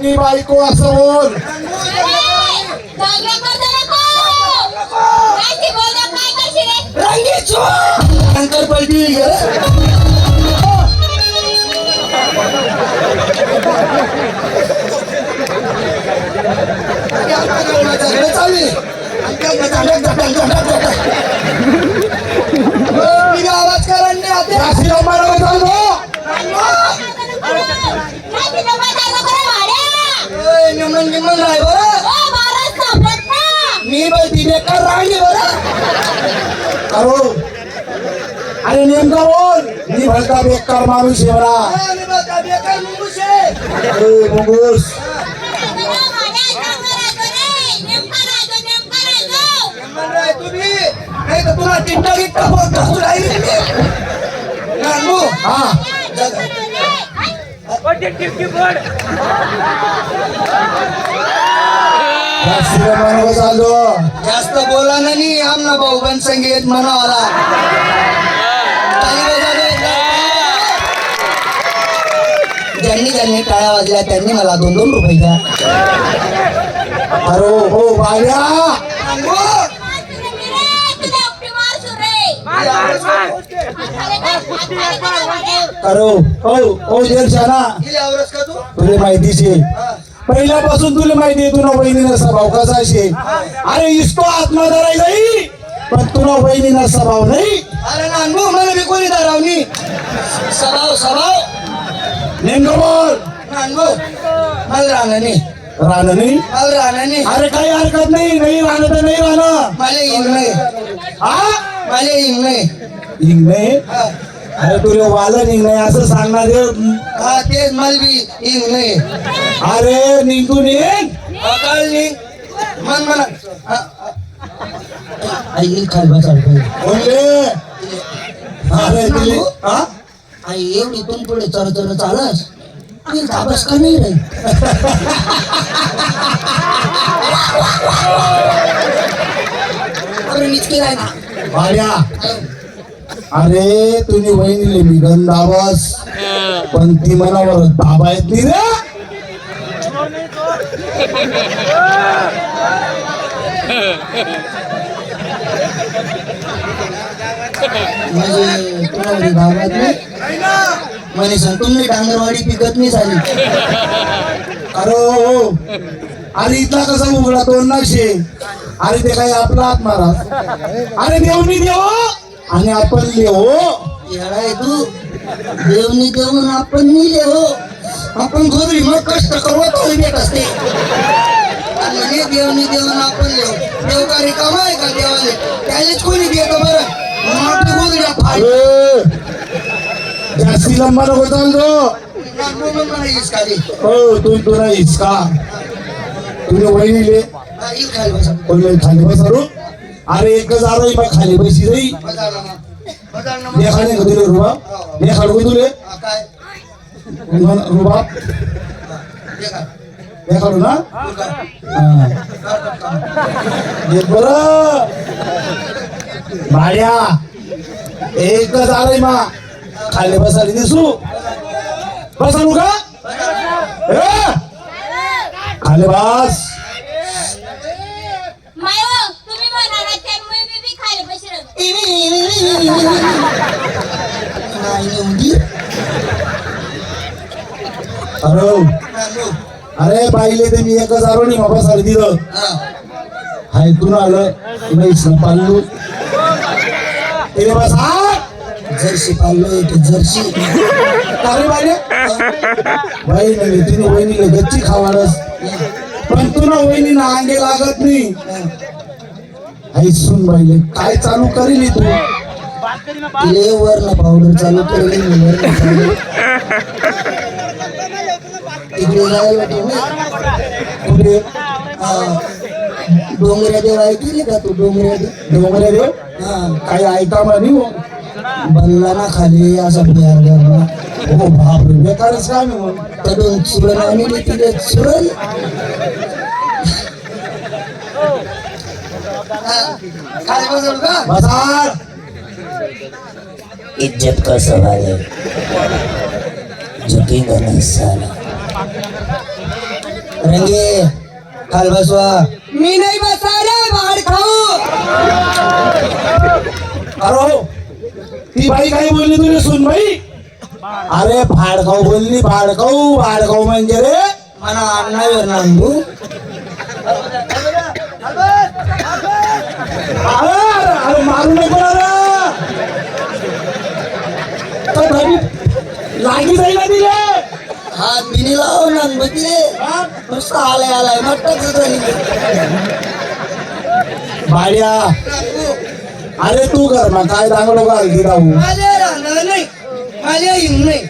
मी बायको असं बोल शंकर पलटी आवाज निमन आहे बरं. मी बघती बेकार राहिली बरं. अरो अरे नेमका बोल. मी भलता बेकार माणूस आहे बरा ए, मुंगूस. तुला टिंटा गिट्टा बोलतो तू हा राष्ट्रीय मानव जास्त बोला ना नी आमना भाऊ बन संगीत रे. ज्यांनी ज्यांनी टाळ्या वाजल्या त्यांनी मला दोन दोन रुपये द्या. अरे हो बाया. अरे हो हो जेल शाना तुला माहितीच आहे पहिल्यापासून तुला माहिती आहे तुला बहिणीनं स्वभाव कसा असेल अरे इसको आत्मा धरायला जाई पण तुला बहिणीनं स्वभाव नाही. अरे नानू मला बी कोणी धरावनी? स्वभाव स्वभाव नेमकं बोल. नानू मला राहणं नाही राहणं नाही अरे काही हरकत नाही नाही राहणं तर नाही राहणं. मला इंग नाही हा मला इंग नाही नाही अरे तुला इंग नाही असं सांगणार. हा तेच मला बी इंग नाही अरे निघून येईन मन म्हणा. आई अरे दिले हा? आई एवढी पण पुढे चर चर चालस. ताबस का नाही रे. अरे निचकी राय ना. भाड्या. अरे तुझी वहिनीले मी गंधावस पण ती मनावर दाबा येत नाही रे. म्हणजे तुला गावात नाही? म्हणे तुम्ही डांगरवाडी पिकत नाही झाली. अरे हो, हो. अरे इथला कसा उघडा दोन नाक्षे? अरे ते काय आपला हात मारा. अरे देवनी देव. आणि आपण देव येडाय तू. देवनी देऊन आपण नाही देव आपण घरी मग कष्ट करू तो भेट असते. आणि म्हणे देवनी देऊन आपण देव देव का रिकामा आहे का देवाले? त्यालेच कोणी देतो बरं? मोठी गोदड्या फाय जास्ती लंबा नको चालतो हो तू तुला हिचका तुला वहिनीले पहिले खाली बसरू अरे एक आरोही मग खाली बसी जाई. लेखाने का तुले रुबा? देखाड को तुले? रुबा देखाडू ना? हा. देख भाड्या एक आरोही मा. खाली बसायला दिसू? बसा का ए? खाली बस. अरे अरे पाहिले ते मी एकच आलो नाही बाबा सारे दिलं हाय तू आलं. नाही पाल्लू. तिने बस जर्सी पाल्लू ते जर्सी. अरे बाईले बाई नाही तिने वहिनीला गच्ची खावाडस. पण तुला वहिनीला अंगे लागत नाही. आई सुन बाईले काय चालू करेल तू? तिले वर्ण पावडर चालू करेल इकडे जायला तुम्ही. हा. डोंगऱ्या देव ऐकली का तू डोंगऱ्या डोंगऱ्या देव? हा काही ऐका म्हणी हो. बल्ला ना खाली असा बिहार घरला हो बाप बेकारच आहे मग? तडून सुरण आणि तिथे. सुरण खाली बसवलं का बसा. इज्जत का सवाल है झुकेगा नहीं साला रंगे खाल बसवा. मी नाही बसणार रे बाहेर खाऊ. अरे हो, ती बाई काय बोलली सुन बाई? अरे भाडखाऊ बोलली भाडखाऊ भाडखाऊ म्हणजे रे मला आणणार नांदू. अरे अरे मारू नको ना रे. तर घरी लागी जाईल ना तिले हात बिनी लाव नांद बघितले? नुसतं आलाय आलाय मटकच झाली. भाड्या अरे तू कर मग काय चांगलं घालती राहू? माझ्या राहणार नाही माझ्या नाही.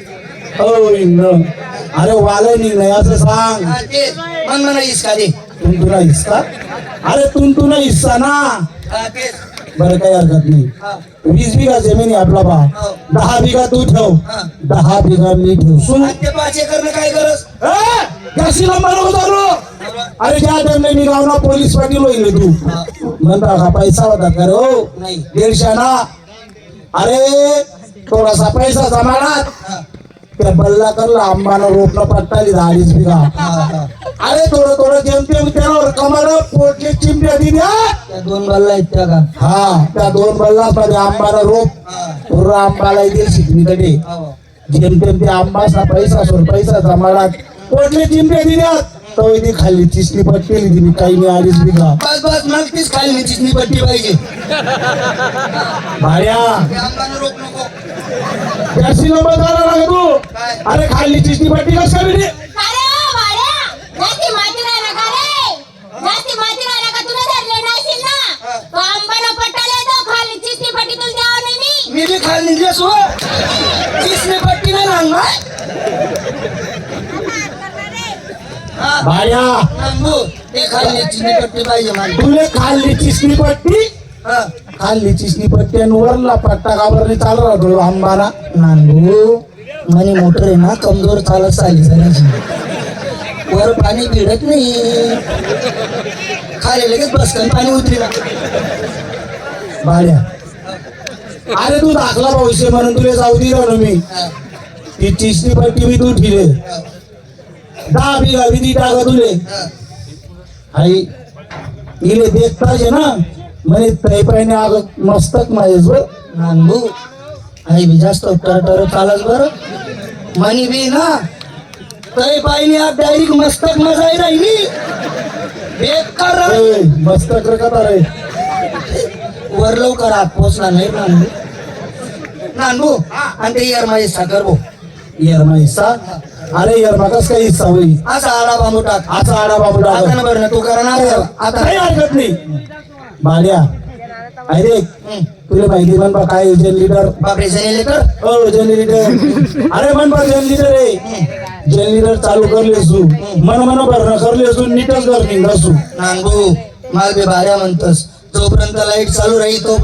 हो अरे वालय नाही असं सांग. मग मला इसका दे. तुम तुला हिस्सा अरे तुम तुला हिस्सा ना. बरं काही हरकत नाही. वीस बिघा जमीन आहे आपला बा हो. दहा बिघा तू ठेव. दहा बिघा मी ठेव. सुन. पाच एकर काय गरज? अरे ज्या टाइमला मी गावना पोलीस पाटील होईल तू. म्हणता का पैसा होता का रे हो? दीडशे ना. अरे थोडासा पैसा जमानात त्या बल्ला करला आंबानं रोपणं पट्टाली दहा अडीच बिघा. अरे थोडं थोडं जेमतेम दोन बल्ला आहेत त्या का? हा त्या दोन बल्ला मध्ये आंबानं रोप. हा, पूर्ण आंबाला येतील शिकवीकडे हो. जेमतेम ते आंबाचा पैसा सोड पैसा जमाडात. पोटले चिमटे दिल्यात? तो इथे खाल्ली चिसली पटकेली तिने काही नाही अडीच बिघा बस बस मला तीच खाली मी चिचणी पट्टी पाहिजे. भाड्या. ते आंबानं रोप नको. कशी नंबर झाला ना तू. काय? अरे खाल्ली चिसली पट्टी कस काय भेटली? अरे ओ भाड्या जास्ती माहिती नाही ना का रे जास्ती माहिती नाही ना का तुला धरले नसेल ना तो आंबाना पट्टाला तो खाली चिसणी पट्टी तुला द्यावं नाही खाली निघलेस हो? चिचणी पट्टी नाही लागणार भाड्या नांबू ते खाली चिचणी पट्टी पाहिजे मला. तुले खाल्ली चिसली पट्टी? हा, खाल्ली चिसली पट्टी आणि वरला पट्टा काबरने चालू राहतो नांदू म्हणे मोटर आहे ना कमजोर चालत चालली वर पाणी भिडत नाही. खाली लगेच बस कर पाणी उतरी ना भाड्या अरे तू दाखला भविष्य म्हणून तुला जाऊ दिला ना मी. ती चिसली पट्टी मी तू ठिले. दहा बिघा विधी टाका तुले. आई इले देख पाहिजे ना? म्हणे तै पाहिजे अग मस्तक बर नांदू आई बी जास्त टर टर चालत बर. मनी बी ना पाहिजे आज डायरेक्ट मस्तक मजाई राहिली बेकार राहिली. मस्तक रे कथा रे वर लवकर आत पोचला नाही नानू. आणि ते यार माझे साखर भाऊ. यार मा हिस्सा? अरे यार मा कस काही हिस्सा होई असा आडा बांबू टाक. असा आडा बाबू आता टाका ना बरं ना तू करा ना आता. काही हरकत नाही. भाड्या अरे. तुला माहिती म्हण बा काय जन लीडर बापरे जन लीडर अरे म्हण बा जन लीडर रे. जन लीडर चालू करले सू मन मन भरणं करले सू नीटच कर निघा सू नानभू माल बे भाऱ्या म्हणतस. जोपर्यंत लाइट चालू राहील तो